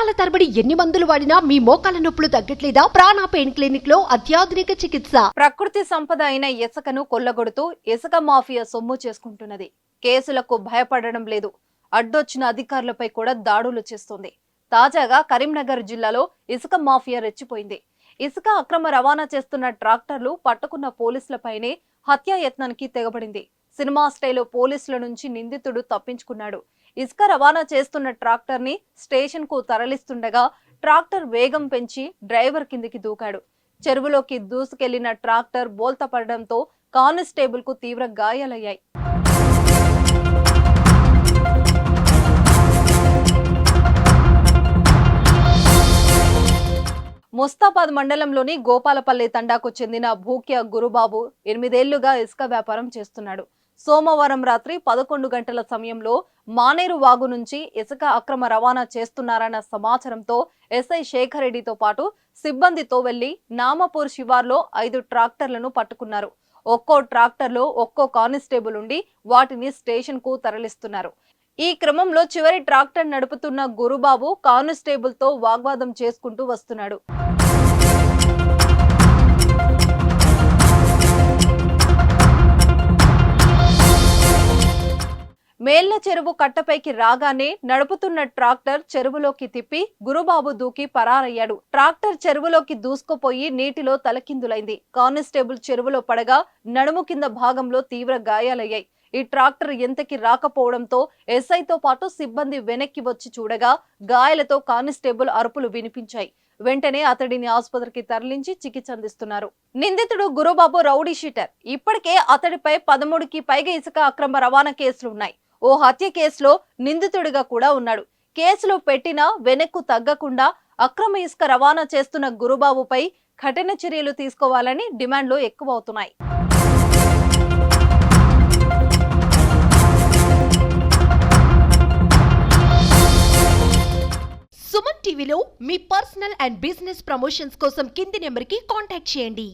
సంవత్సరాల తరబడి ఎన్ని మందులు వాడినా మీ మోకాల నొప్పులు తగ్గట్లేదా? ప్రాణ పెయిన్ క్లినిక్లో అత్యాధునిక చికిత్స. ప్రకృతి సంపద అయిన ఇసుకను కొల్లగొడుతూ ఇసుక మాఫియా సొమ్ము చేసుకుంటున్నది. కేసులకు భయపడడం లేదు. అడ్డొచ్చిన అధికారులపై కూడా దాడులు చేస్తోంది. తాజాగా కరీంనగర్ జిల్లాలో ఇసుక మాఫియా రెచ్చిపోయింది. ఇసుక అక్రమ రవాణా చేస్తున్న ట్రాక్టర్లు పట్టుకున్న పోలీసులపైనే హత్యాయత్నానికి తెగబడింది. సినిమా స్టైల్లో పోలీసుల నుంచి నిందితుడు తప్పించుకున్నాడు. ఇసుక రవాణా చేస్తున్న ట్రాక్టర్ని స్టేషన్కు తరలిస్తుండగా ట్రాక్టర్ వేగం పెంచి డ్రైవర్ కిందికి దూకాడు. చెరువులోకి దూసుకెళ్ళిన ట్రాక్టర్ బోల్త పడడంతో కానిస్టేబుల్కు తీవ్ర గాయాలయ్యాయి. ముస్తాబాద్ మండలంలోని గోపాలపల్లి తండాకు చెందిన భూక్య గురుబాబు ఎనిమిదేళ్ళుగా ఇసుక వ్యాపారం చేస్తున్నాడు. సోమవారం రాత్రి పదకొండు గంటల సమయంలో మానేరు వాగు నుంచి ఇసుక అక్రమ రవాణా చేస్తున్నారన్న సమాచారంతో ఎస్ఐ శేఖర్ రెడ్డితో పాటు సిబ్బందితో వెళ్ళి నామపూర్ శివార్లో ఐదు ట్రాక్టర్లను పట్టుకున్నారు. ఒక్కో ట్రాక్టర్లో ఒక్కో కానిస్టేబుల్ ఉండి వాటిని స్టేషన్కు తరలిస్తున్నారు. ఈ క్రమంలో చివరి ట్రాక్టర్ నడుపుతున్న గురుబాబు కానిస్టేబుల్తో వాగ్వాదం చేసుకుంటూ వస్తున్నాడు. తెల్ల చెరువు కట్టపైకి రాగానే నడుపుతున్న ట్రాక్టర్ చెరువులోకి తిప్పి గురుబాబు దూకి పరారయ్యాడు. ట్రాక్టర్ చెరువులోకి దూసుకుపోయి నీటిలో తలకిందులైంది. కానిస్టేబుల్ చెరువులో పడగా నడుము కింద భాగంలో తీవ్ర గాయాలయ్యాయి. ఈ ట్రాక్టర్ ఎంతకి రాకపోవడంతో ఎస్ఐతో పాటు సిబ్బంది వెనక్కి వచ్చి చూడగా గాయాలతో కానిస్టేబుల్ అరుపులు వినిపించాయి. వెంటనే అతడిని ఆసుపత్రికి తరలించి చికిత్స అందిస్తున్నారు. నిందితుడు గురుబాబు రౌడీ షీటర్. ఇప్పటికే అతడిపై పదమూడుకి పైగా ఇసుక అక్రమ రవాణా కేసులున్నాయి ఓ హత్య కేసులో నిందితుడిగా కూడా ఉన్నాడు. కేసులో పెట్టినా వెనక్కు తగ్గకుండా అక్రమ ఇసుక రవాణా చేస్తున్న గురుబాబుపై కఠిన చర్యలు తీసుకోవాలని డిమాండ్లు ఎక్కువ అవుతున్నాయి సుమన్ టీవీలో మీ పర్సనల్ అండ్ బిజినెస్ ప్రమోషన్స్ కోసం కింది నెంబర్కి కాంటాక్ట్ చేయండి.